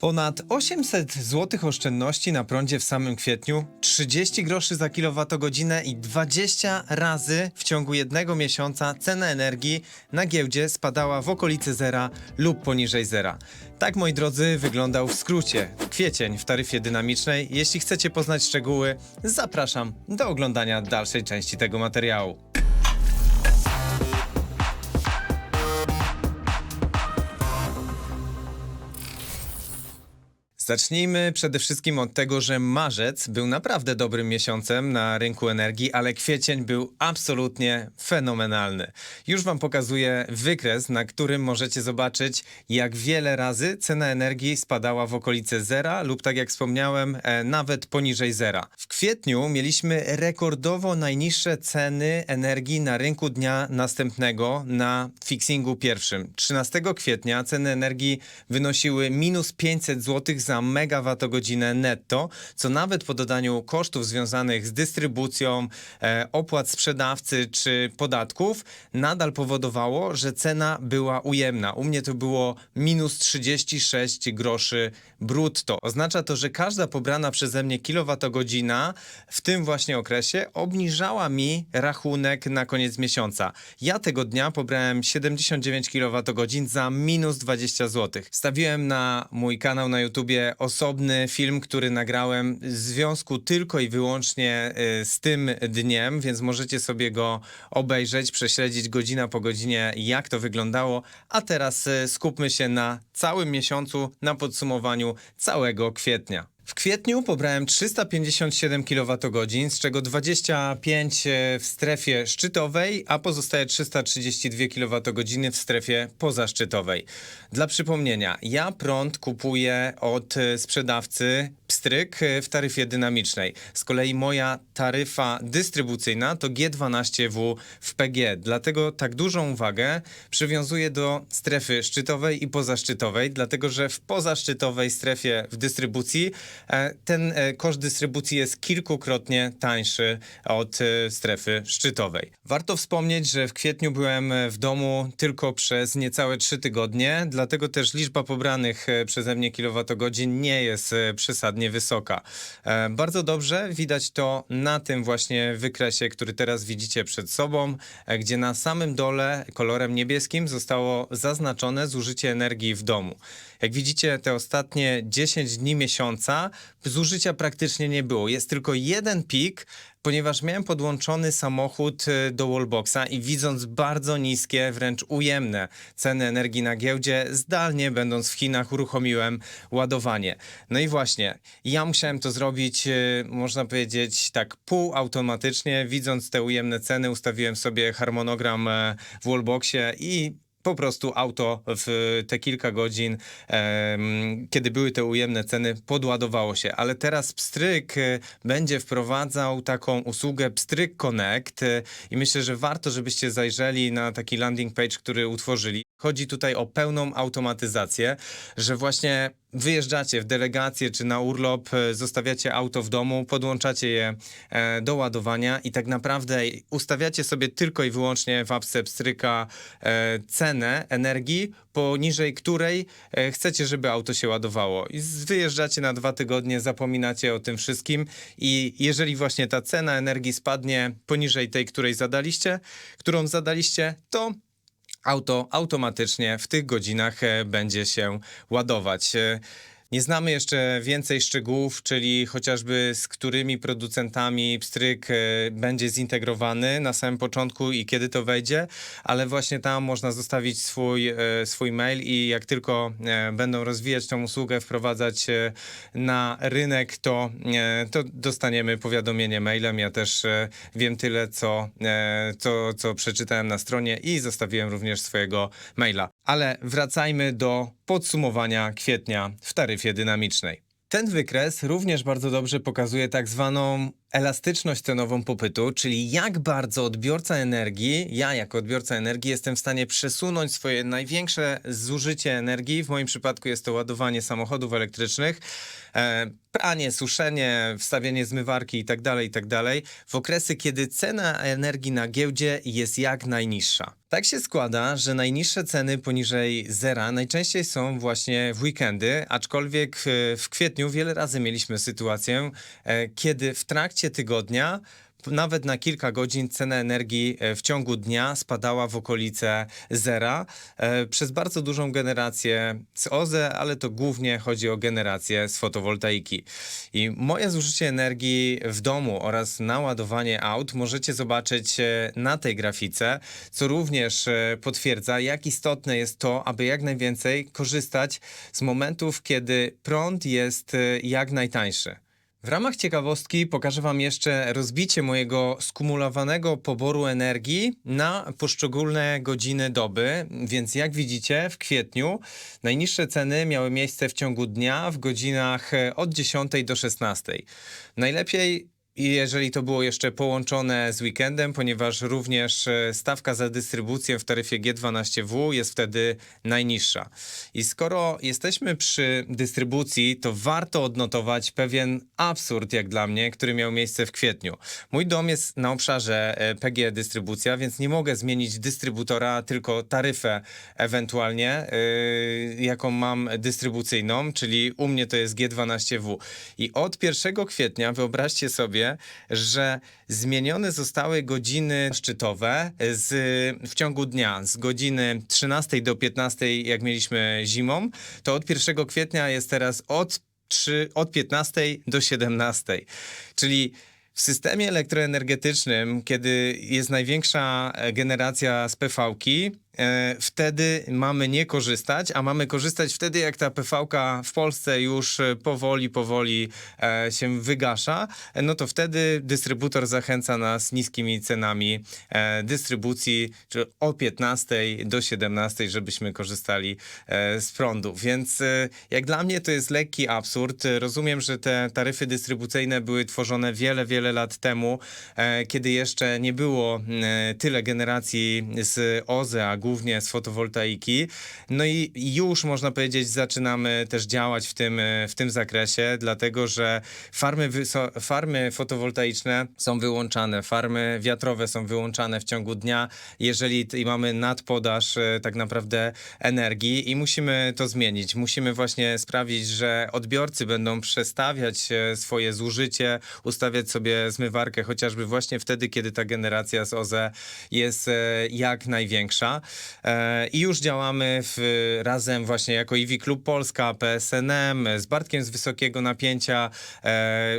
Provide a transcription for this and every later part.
Ponad 800 zł oszczędności na prądzie w samym kwietniu, 30 groszy za kilowatogodzinę i 20 razy w ciągu jednego miesiąca cena energii na giełdzie spadała w okolice zera lub poniżej zera. Tak, moi drodzy, wyglądał w skrócie kwiecień w taryfie dynamicznej. Jeśli chcecie poznać szczegóły, zapraszam do oglądania dalszej części tego materiału. Zacznijmy przede wszystkim od tego, że marzec był naprawdę dobrym miesiącem na rynku energii, ale kwiecień był absolutnie fenomenalny. Już Wam pokazuję wykres, na którym możecie zobaczyć, jak wiele razy cena energii spadała w okolice zera lub, tak jak wspomniałem, e, nawet poniżej zera. W kwietniu mieliśmy rekordowo najniższe ceny energii na rynku dnia następnego na fixingu pierwszym. 13 kwietnia ceny energii wynosiły minus 500 zł za megawattogodzinę netto, co nawet po dodaniu kosztów związanych z dystrybucją, e, opłat sprzedawcy czy podatków, nadal powodowało, że cena była ujemna. U mnie to było minus 36 groszy brutto. Oznacza to, że każda pobrana przeze mnie kilowatogodzina w tym właśnie okresie obniżała mi rachunek na koniec miesiąca. Ja tego dnia pobrałem 79 kWh za minus 20 zł. Wstawiłem na mój kanał na YouTubie osobny film, który nagrałem w związku tylko i wyłącznie y, z tym dniem, więc możecie sobie go obejrzeć, prześledzić godzina po godzinie, jak to wyglądało. A teraz y, skupmy się na całym miesiącu, na podsumowaniu całego kwietnia. W kwietniu pobrałem 357 kWh, z czego 25 w strefie szczytowej, a pozostałe 332 kWh w strefie pozaszczytowej. Dla przypomnienia, ja prąd kupuję od e, sprzedawcy Pstryk e, w taryfie dynamicznej. Z kolei moja taryfa dystrybucyjna to G12W w PG. Dlatego tak dużą uwagę przywiązuję do strefy szczytowej i pozaszczytowej, dlatego że w pozaszczytowej strefie w dystrybucji e, ten e, koszt dystrybucji jest kilkukrotnie tańszy od strefy szczytowej. Warto wspomnieć, że w kwietniu byłem w domu tylko przez niecałe 3 tygodnie, dlatego też liczba pobranych przeze mnie kilowatogodzin nie jest e, przesadnie wysoka. E, Bardzo dobrze widać to na tym właśnie wykresie, który teraz widzicie przed sobą, e, gdzie na samym dole kolorem niebieskim zostało zaznaczone zużycie energii w domu. Jak widzicie, te ostatnie 10 dni miesiąca zużycia praktycznie nie było. Jest tylko jeden pik, ponieważ miałem podłączony samochód y, do wallboxa i widząc bardzo niskie, wręcz ujemne ceny energii na giełdzie, zdalnie będąc w Chinach uruchomiłem ładowanie. No i właśnie, ja musiałem to zrobić, y, można powiedzieć, tak półautomatycznie. Widząc te ujemne ceny, ustawiłem sobie harmonogram e, w wallboxie i po prostu auto w te kilka godzin, kiedy były te ujemne ceny, podładowało się. Ale teraz Pstryk e, będzie wprowadzał taką usługę Pstryk Connect e, i myślę, że warto, żebyście zajrzeli na taki landing page, który utworzyli. Chodzi tutaj o pełną automatyzację, że właśnie wyjeżdżacie w delegację czy na urlop, e, zostawiacie auto w domu, podłączacie je e, do ładowania i tak naprawdę ustawiacie sobie tylko i wyłącznie w apce Pstryka e, cenę energii, poniżej której chcecie, żeby auto się ładowało. I wyjeżdżacie na dwa tygodnie, zapominacie o tym wszystkim i jeżeli właśnie ta cena energii spadnie poniżej tej, której zadaliście, którą zadaliście, to auto automatycznie w tych godzinach e, będzie się ładować. Nie znamy jeszcze więcej szczegółów, czyli chociażby z którymi producentami pstryk e, będzie zintegrowany na samym początku i kiedy to wejdzie, ale właśnie tam można zostawić swój, e, swój mail i jak tylko e, będą rozwijać tą usługę, wprowadzać na rynek, to, to dostaniemy powiadomienie mailem. Ja też wiem tyle, co, co, co przeczytałem na stronie i zostawiłem również swojego maila. Ale wracajmy do podsumowania kwietnia w taryfie dynamicznej. Ten wykres również bardzo dobrze pokazuje tak zwaną elastyczność cenową popytu, czyli jak bardzo odbiorca energii, ja jako odbiorca energii jestem w stanie przesunąć swoje największe zużycie energii, w moim przypadku jest to ładowanie samochodów elektrycznych, e, pranie, suszenie, wstawienie zmywarki itd., itd., w okresy, kiedy cena energii na giełdzie jest jak najniższa. Tak się składa, że najniższe ceny poniżej zera najczęściej są właśnie w weekendy, aczkolwiek e, w kwietniu wiele razy mieliśmy sytuację, e, kiedy w trakcie tygodnia nawet na kilka godzin cena energii e, w ciągu dnia spadała w okolice zera e, przez bardzo dużą generację z OZE, ale to głównie chodzi o generację z fotowoltaiki. I moje zużycie energii w domu oraz naładowanie aut możecie zobaczyć e, na tej grafice, co również potwierdza, jak istotne jest to, aby jak najwięcej korzystać z momentów, kiedy prąd jest jak najtańszy. W ramach ciekawostki pokażę Wam jeszcze rozbicie mojego skumulowanego poboru energii na poszczególne godziny doby. Więc jak widzicie, w kwietniu najniższe ceny miały miejsce w ciągu dnia w godzinach e, od 10 do 16. Najlepiej i jeżeli to było jeszcze połączone z weekendem, ponieważ również e, stawka za dystrybucję w taryfie G12W jest wtedy najniższa. I skoro jesteśmy przy dystrybucji, to warto odnotować pewien absurd, jak dla mnie, który miał miejsce w kwietniu. Mój dom jest na obszarze e, PG Dystrybucja, więc nie mogę zmienić dystrybutora, tylko taryfę ewentualnie, yy, jaką mam dystrybucyjną, czyli u mnie to jest G12W. I od 1 kwietnia wyobraźcie sobie, że zmienione zostały godziny szczytowe z, w ciągu dnia. Z godziny 13 do 15, jak mieliśmy zimą, to od 1 kwietnia jest teraz od, 3, od 15 do 17. Czyli w systemie elektroenergetycznym, kiedy jest największa generacja z PV-ki, wtedy mamy nie korzystać, a mamy korzystać wtedy, jak ta PV-ka w Polsce już e, powoli, powoli e, się wygasza, e, no to wtedy dystrybutor zachęca nas niskimi cenami e, dystrybucji, czy o 15 do 17, żebyśmy korzystali e, z prądu. Więc e, jak dla mnie to jest lekki absurd. E, Rozumiem, że te taryfy dystrybucyjne były tworzone wiele, wiele lat temu, e, kiedy jeszcze nie było e, tyle generacji z OZE, a głównie z fotowoltaiki. No i już można powiedzieć, zaczynamy też działać w tym, w tym zakresie, dlatego że farmy, farmy fotowoltaiczne są wyłączane, farmy wiatrowe są wyłączane w ciągu dnia, jeżeli mamy nadpodaż e, tak naprawdę energii i musimy to zmienić. Musimy właśnie sprawić, że odbiorcy będą przestawiać e, swoje zużycie, ustawiać sobie zmywarkę chociażby właśnie wtedy, kiedy ta generacja z OZE jest e, jak największa. E, I już działamy w, razem właśnie jako IWI Klub Polska, PSNM, z Bartkiem z Wysokiego Napięcia e,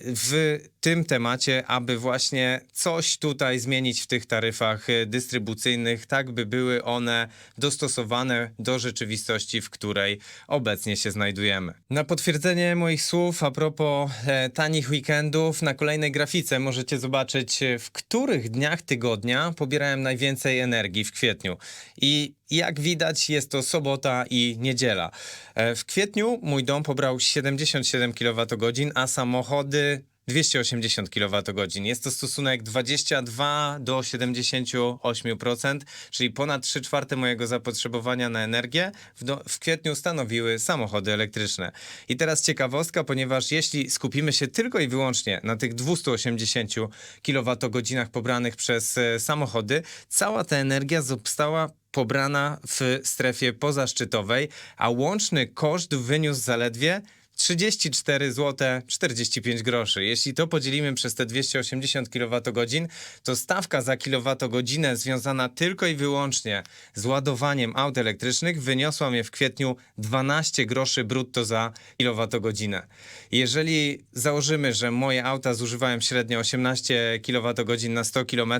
w tym temacie, aby właśnie coś tutaj zmienić w tych taryfach e, dystrybucyjnych, tak by były one dostosowane do rzeczywistości, w której obecnie się znajdujemy. Na potwierdzenie moich słów a propos e, tanich weekendów, na kolejnej grafice możecie zobaczyć, e, w których dniach tygodnia pobierałem najwięcej energii w kwietniu. I jak widać, jest to sobota i niedziela. E, W kwietniu mój dom pobrał 77 kWh, a samochody 280 kWh. Jest to stosunek 22 do 78%, czyli ponad 3 czwarte mojego zapotrzebowania na energię w, do, w kwietniu stanowiły samochody elektryczne. I teraz ciekawostka, ponieważ jeśli skupimy się tylko i wyłącznie na tych 280 kWh pobranych przez e, samochody, cała ta energia została pobrana w strefie pozaszczytowej, a łączny koszt wyniósł zaledwie 34 zł 45 groszy. Jeśli to podzielimy przez te 280 kWh, to stawka za kilowatogodzinę związana tylko i wyłącznie z ładowaniem aut elektrycznych wyniosła mnie w kwietniu 12 groszy brutto za kilowatogodzinę. Jeżeli założymy, że moje auta zużywają średnio 18 kWh na 100 km,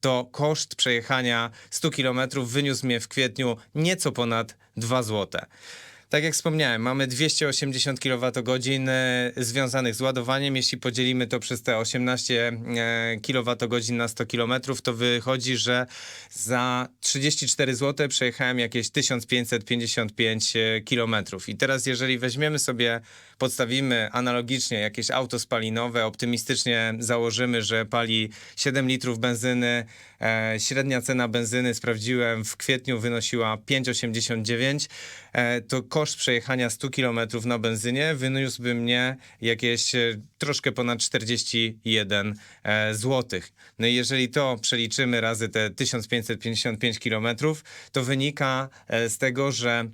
to koszt przejechania 100 km wyniósł mnie w kwietniu nieco ponad 2 zł. Tak jak wspomniałem, mamy 280 kWh e, związanych z ładowaniem. Jeśli podzielimy to przez te 18 e, kWh na 100 km, to wychodzi, że za 34 zł przejechałem jakieś 1555 km. I teraz, jeżeli weźmiemy sobie, podstawimy analogicznie jakieś auto spalinowe, optymistycznie założymy, że pali 7 litrów benzyny, e, średnia cena benzyny sprawdziłem w kwietniu wynosiła 5,89, e, to koszt przejechania 100 km na benzynie wyniósłby mnie jakieś e, troszkę ponad 41 e, zł. No i jeżeli to przeliczymy razy te 1555 km, to wynika e, z tego, że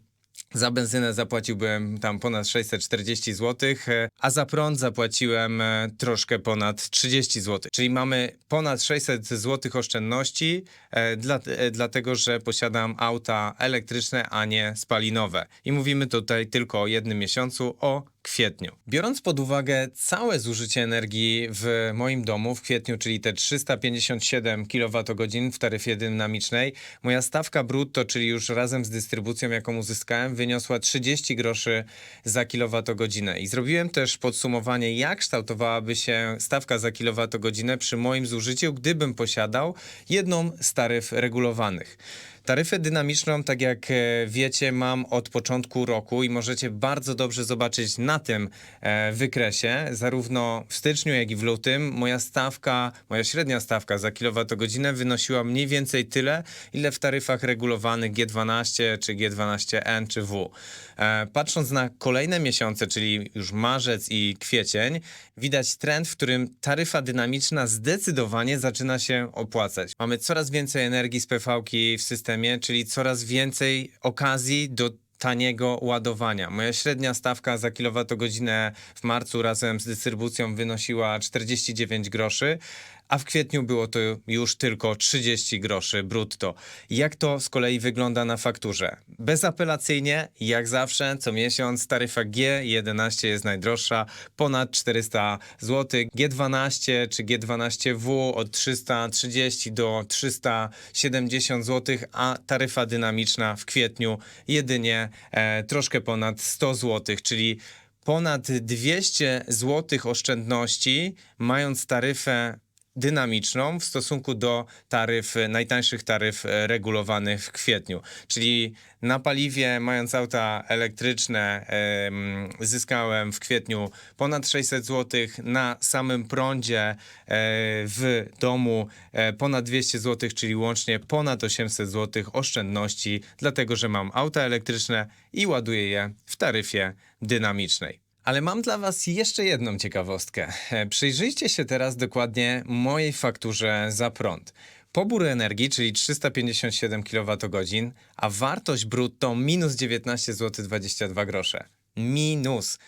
za benzynę zapłaciłbym tam ponad 640 zł, a za prąd zapłaciłem e, troszkę ponad 30 zł. Czyli mamy ponad 600 zł oszczędności, e, dla, e, dlatego że posiadam auta elektryczne, a nie spalinowe. I mówimy tutaj tylko o jednym miesiącu, o kwietniu. Biorąc pod uwagę całe zużycie energii w moim domu w kwietniu, czyli te 357 kWh w taryfie dynamicznej, moja stawka brutto, czyli już razem z dystrybucją, jaką uzyskałem, wyniosła 30 groszy za kilowatogodzinę. I zrobiłem też podsumowanie, jak kształtowałaby się stawka za kilowatogodzinę przy moim zużyciu, gdybym posiadał jedną z taryf regulowanych. Taryfę dynamiczną, tak jak e, wiecie, mam od początku roku i możecie bardzo dobrze zobaczyć na tym e, wykresie, zarówno w styczniu, jak i w lutym, moja stawka, moja średnia stawka za kilowatogodzinę wynosiła mniej więcej tyle, ile w taryfach regulowanych G12 czy G12N czy W. E, Patrząc na kolejne miesiące, czyli już marzec i kwiecień, widać trend, w którym taryfa dynamiczna zdecydowanie zaczyna się opłacać. Mamy coraz więcej energii z PV-ki w systemie, czyli coraz więcej okazji do taniego ładowania. Moja średnia stawka za kilowatogodzinę w marcu razem z dystrybucją wynosiła 49 groszy, a w kwietniu było to już tylko 30 groszy brutto. Jak to z kolei wygląda na fakturze? Bezapelacyjnie, jak zawsze, co miesiąc taryfa G11 jest najdroższa, ponad 400 zł. G12 czy G12W od 330 do 370 zł, a taryfa dynamiczna w kwietniu jedynie e, troszkę ponad 100 zł, czyli ponad 200 zł oszczędności, mając taryfę dynamiczną w stosunku do taryf, najtańszych taryf e, regulowanych w kwietniu. Czyli na paliwie, mając auta elektryczne, em, zyskałem w kwietniu ponad 600 zł, na samym prądzie e, w domu e, ponad 200 zł, czyli łącznie ponad 800 zł oszczędności, dlatego że mam auta elektryczne i ładuję je w taryfie dynamicznej. Ale mam dla Was jeszcze jedną ciekawostkę. E, Przyjrzyjcie się teraz dokładnie mojej fakturze za prąd. Pobór energii, czyli 357 kWh, a wartość brutto minus 19 zł 22 grosze. Minus.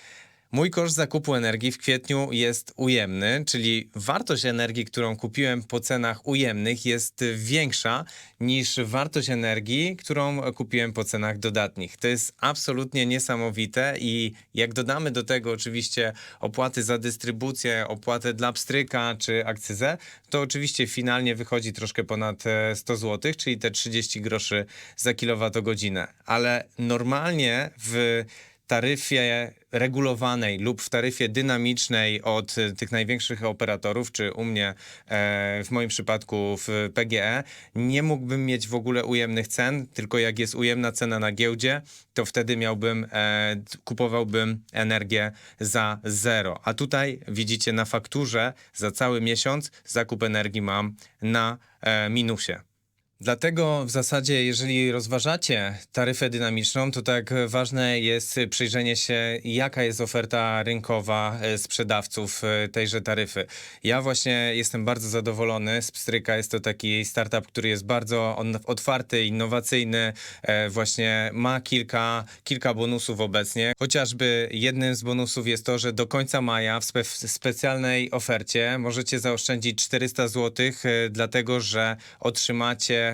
Mój koszt zakupu energii w kwietniu jest ujemny, czyli wartość energii, którą kupiłem po cenach ujemnych, jest większa niż wartość energii, którą kupiłem po cenach dodatnich. To jest absolutnie niesamowite i jak dodamy do tego oczywiście opłaty za dystrybucję, opłatę dla pstryka czy akcyzę, to oczywiście finalnie wychodzi troszkę ponad e, 100 zł, czyli te 30 groszy za kilowatogodzinę. Ale normalnie w taryfie regulowanej lub w taryfie dynamicznej od e, tych największych operatorów, czy u mnie e, w moim przypadku w PGE, nie mógłbym mieć w ogóle ujemnych cen, tylko jak jest ujemna cena na giełdzie, to wtedy miałbym, e, kupowałbym energię za zero. A tutaj widzicie na fakturze za cały miesiąc zakup energii mam na minusie. Dlatego w zasadzie, jeżeli rozważacie taryfę dynamiczną, to tak ważne jest przyjrzenie się, jaka jest oferta rynkowa e, sprzedawców e, tejże taryfy. Ja właśnie jestem bardzo zadowolony z Pstryka. Jest to taki startup, który jest bardzo otwarty, innowacyjny. e, Właśnie ma kilka, kilka bonusów obecnie. Chociażby jednym z bonusów jest to, że do końca maja w spe- w specjalnej ofercie możecie zaoszczędzić 400 zł, dlatego że otrzymacie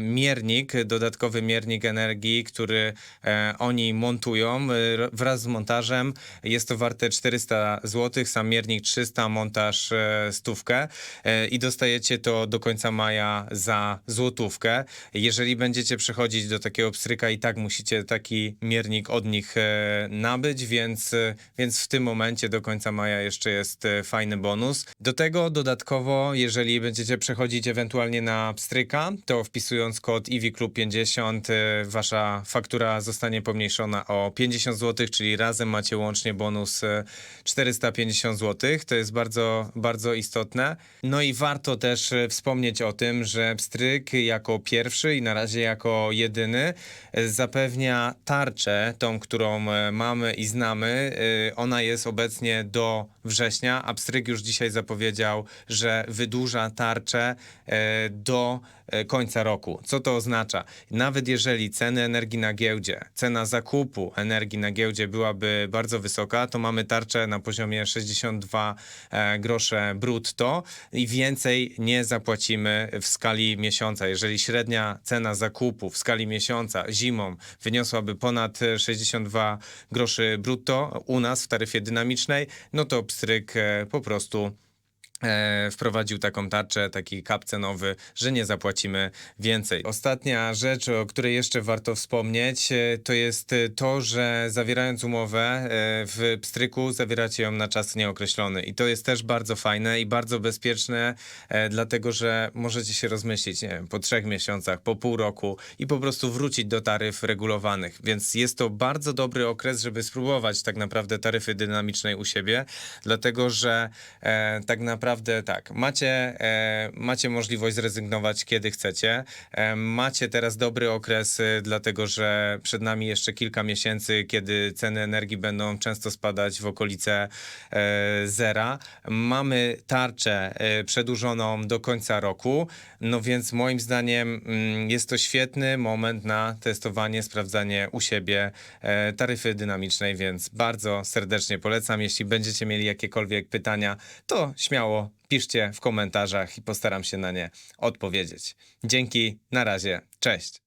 miernik, dodatkowy miernik energii, który e, oni montują e, wraz z montażem. Jest to warte 400 zł, sam miernik 300, montaż e, stówkę e, i dostajecie to do końca maja za złotówkę. Jeżeli będziecie przechodzić do takiego pstryka i tak musicie taki miernik od nich e, nabyć, więc, e, więc w tym momencie do końca maja jeszcze jest e, fajny bonus. Do tego dodatkowo, jeżeli będziecie przechodzić ewentualnie na pstryka, to wpisując kod IWICLUB50 e, wasza faktura zostanie pomniejszona o 50 zł, czyli razem macie łącznie bonus e, 450 zł. To jest bardzo, bardzo istotne. No i warto też e, wspomnieć o tym, że pstryk jako pierwszy i na razie jako jedyny e, zapewnia tarczę, tą, którą e, mamy i znamy. E, Ona jest obecnie do września, a pstryk już dzisiaj zapowiedział, że wydłuża tarczę e, do e, roku. Co to oznacza? Nawet jeżeli ceny energii na giełdzie, cena zakupu energii na giełdzie byłaby bardzo wysoka, to mamy tarczę na poziomie 62 e, grosze brutto i więcej nie zapłacimy w skali miesiąca. Jeżeli średnia cena zakupu w skali miesiąca zimą wyniosłaby ponad e, 62 groszy brutto u nas w taryfie dynamicznej, no to pstryk e, po prostu e, wprowadził taką tarczę, taki kap cenowy, że nie zapłacimy więcej. Ostatnia rzecz, o której jeszcze warto wspomnieć, e, to jest to, że zawierając umowę e, w pstryku, zawieracie ją na czas nieokreślony. I to jest też bardzo fajne i bardzo bezpieczne, dlatego że możecie się rozmyślić, nie wiem, po trzech miesiącach, po pół roku i po prostu wrócić do taryf regulowanych. Więc jest to bardzo dobry okres, żeby spróbować tak naprawdę taryfy dynamicznej u siebie, dlatego że tak naprawdę tak, macie, e, macie możliwość zrezygnować kiedy chcecie. E, macie teraz dobry okres, e, dlatego że przed nami jeszcze kilka miesięcy, kiedy ceny energii będą często spadać w okolice zera. Mamy tarczę przedłużoną do końca roku, no więc moim zdaniem mm, jest to świetny moment na testowanie, sprawdzanie u siebie taryfy dynamicznej, więc bardzo serdecznie polecam. Jeśli będziecie mieli jakiekolwiek pytania, to śmiało piszcie w komentarzach i postaram się na nie odpowiedzieć. Dzięki, na razie, cześć.